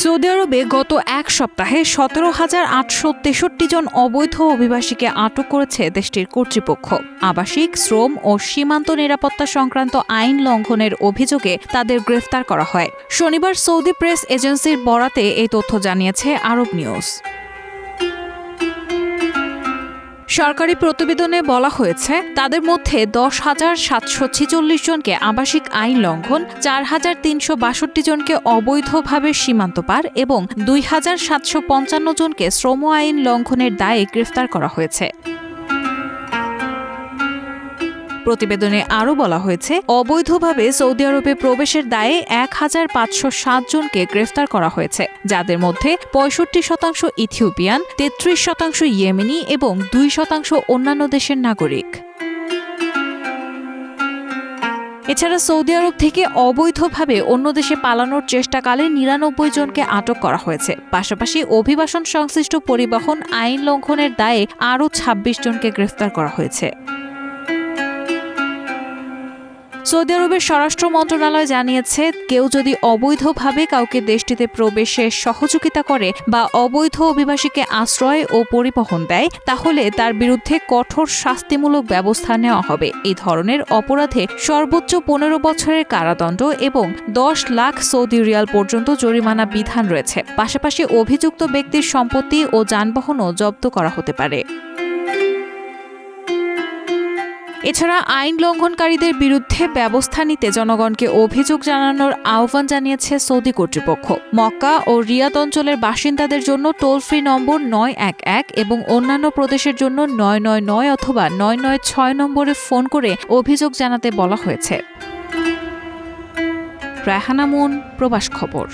Saudi আরবে গত এক সপ্তাহে সতেরো হাজার আটশো তেষট্টি জন অবৈধ অভিবাসীকে আটক করেছে দেশটির কর্তৃপক্ষ। আবাসিক, শ্রম ও সীমান্ত নিরাপত্তা সংক্রান্ত আইন লঙ্ঘনের অভিযোগে তাদের গ্রেফতার করা হয়। শনিবার সৌদি প্রেস এজেন্সির বরাতে এই তথ্য জানিয়েছে আরব নিউজ। সরকারি প্রতিবেদনে বলা হয়েছে, তাদের মধ্যে দশ হাজার সাতশো ছেচল্লিশ জনকে আবাসিক আইন লঙ্ঘন, চার হাজার তিনশো বাষট্টি জনকে অবৈধভাবে সীমান্ত পার এবং দুই হাজার সাতশো পঞ্চান্ন জনকে শ্রম আইন লঙ্ঘনের দায়ে গ্রেফতার করা হয়েছে। প্রতিবেদনে আরও বলা হয়েছে, অবৈধভাবে সৌদি আরবে প্রবেশের দায়ে এক হাজার পাঁচশো সাত জনকে গ্রেফতার করা হয়েছে, যাদের মধ্যে পঁয়ষট্টি শতাংশ ইথিওপিয়ান, তেত্রিশ শতাংশ ইয়েমেনি এবং দুই শতাংশ অন্যান্য দেশের নাগরিক। এছাড়া সৌদি আরব থেকে অবৈধভাবে অন্য দেশে পালানোর চেষ্টাকালে নিরানব্বই জনকে আটক করা হয়েছে, পাশাপাশি অভিবাসন সংশ্লিষ্ট পরিবহন আইন লঙ্ঘনের দায়ে আরও ২৬ জনকে গ্রেফতার করা হয়েছে। সৌদি আরবের স্বরাষ্ট্র মন্ত্রণালয় জানিয়েছে, কেউ যদি অবৈধভাবে কাউকে দেশটিতে প্রবেশে সহযোগিতা করে বা অবৈধ অভিবাসীকে আশ্রয় ও পরিবহন দেয়, তাহলে তার বিরুদ্ধে কঠোর শাস্তিমূলক ব্যবস্থা নেওয়া হবে। এই ধরনের অপরাধে সর্বোচ্চ পনেরো বছরের কারাদণ্ড এবং দশ লাখ সৌদি রিয়াল পর্যন্ত জরিমানা বিধান রয়েছে। পাশাপাশি অভিযুক্ত ব্যক্তির সম্পত্তি ও যানবাহনও জব্দ করা হতে পারে। এছাড়া আইন লঙ্ঘনকারীদের বিরুদ্ধে ব্যবস্থা নিতে জনগণকে অভিযোগ জানানোর আহ্বান জানিয়েছে সৌদি কর্তৃপক্ষ। মক্কা ও রিয়াদ অঞ্চলের বাসিন্দাদের জন্য টোল ফ্রি নম্বর নয় এক এক এবং অন্যান্য প্রদেশের জন্য নয় নয় নয় অথবা নয় নয় ছয় নম্বরে ফোন করে অভিযোগ জানাতে বলা হয়েছে। রায়হানা মুন প্রবাস খবর।